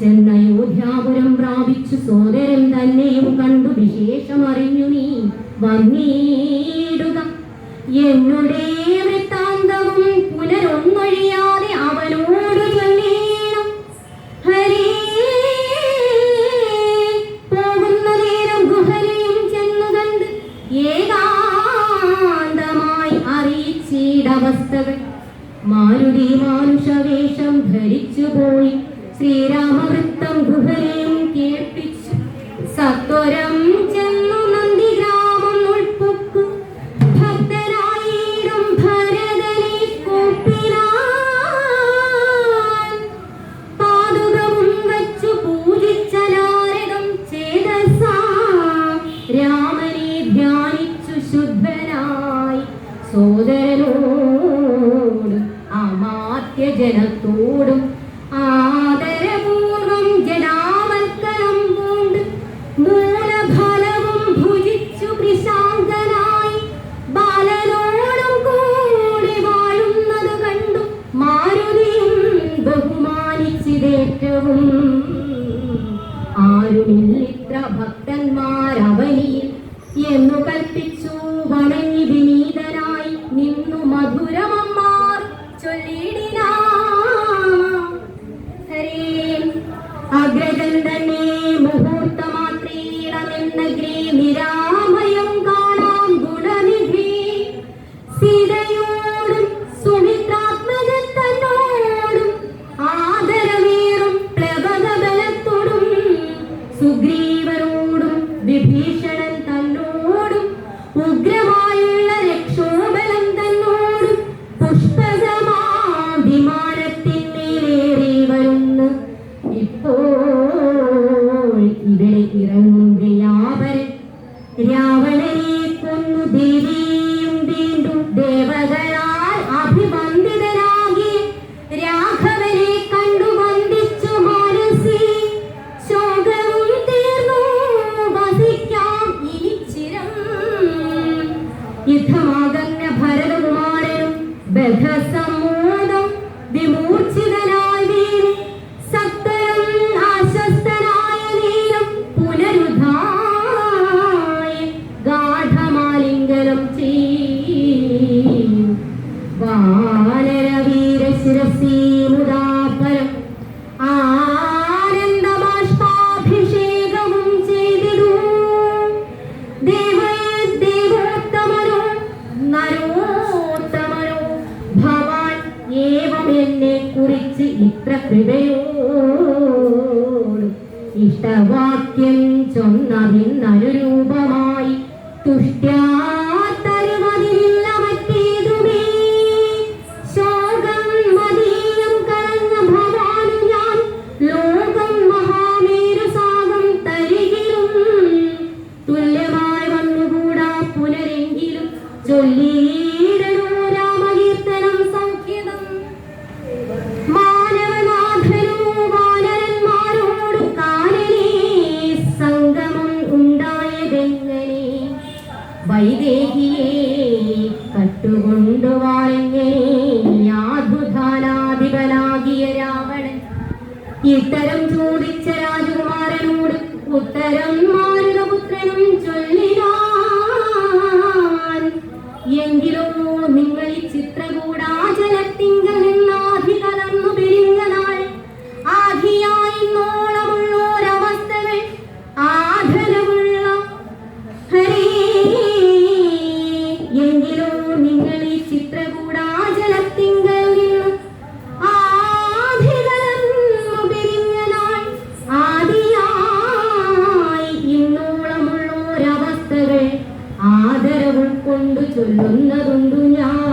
ചെന്നയോധ്യാപുരം പ്രാപിച്ചു സോദരം തന്നെയും കണ്ടു വിശേഷമറിഞ്ഞു നീ. വന്നിടുക. എന്നുടേ മാരുതി മാനുഷവേഷം ധരിച്ചു പോയി ശ്രീരാമവൃത്തം ഗുഹനെയും കേൾപ്പിച്ചു. സത്വരം ചെന്നു നന്ദിഗ്രാമം ഉൾപ്പൊക്കു ഭക്തരായിരം ഭരതനെ കൂപ്പിനാൻ പാതുകവും വച്ചു പൂജിച്ച ചേതസാ. രാമനെ ധ്യാനിച്ചു ശുദ്ധനായി. സോദരനോടും ഭക്തന്മാരവനിയിൽ എന്നു കൽപ്പിച്ചു വണങ്ങി വിനീതനായി നിന്നു മധുരമമ്മാർ ചൊല്ലിടിനാ. ഹരേ അഗ്രജൻ തന്നെ മുഹൂർത്തമാത്രേണ നിന്നഗ്രേ നിരാമയം കാണാം ഗുണനിധി. സീതയോടും വിഭീഷണൻ തന്നോടും ഉഗ്രമായുള്ള രക്ഷോബലം തന്നോടും പുഷ്പസമാ വിമാനത്തിന്മേലേറി വരുന്നു. ഇപ്പോൾ ഇവിടെ ഇറങ്ങും വ്യാപരൻ രാവണനെ കൊന്നു ദേവിയും വീണ്ടും ദേവകളാൽ come on. കൃപയോട് ഇഷ്ടവാക്യം ചൊന്നതിന്നനുരൂപമായി തുഷ്ട്യാത്തരുമതില്ല കട്ടുകൊണ്ടുവാനെങ്ങനെ യാതുധാനാധിപനാകിയ രാവണൻ. ഇത്തരം ചോദിച്ച രാജകുമാരനോട് ഉത്തരം മാരുതപുത്രനും കൊണ്ട് ചൊല്ലുന്നതുണ്ടു ഞാൻ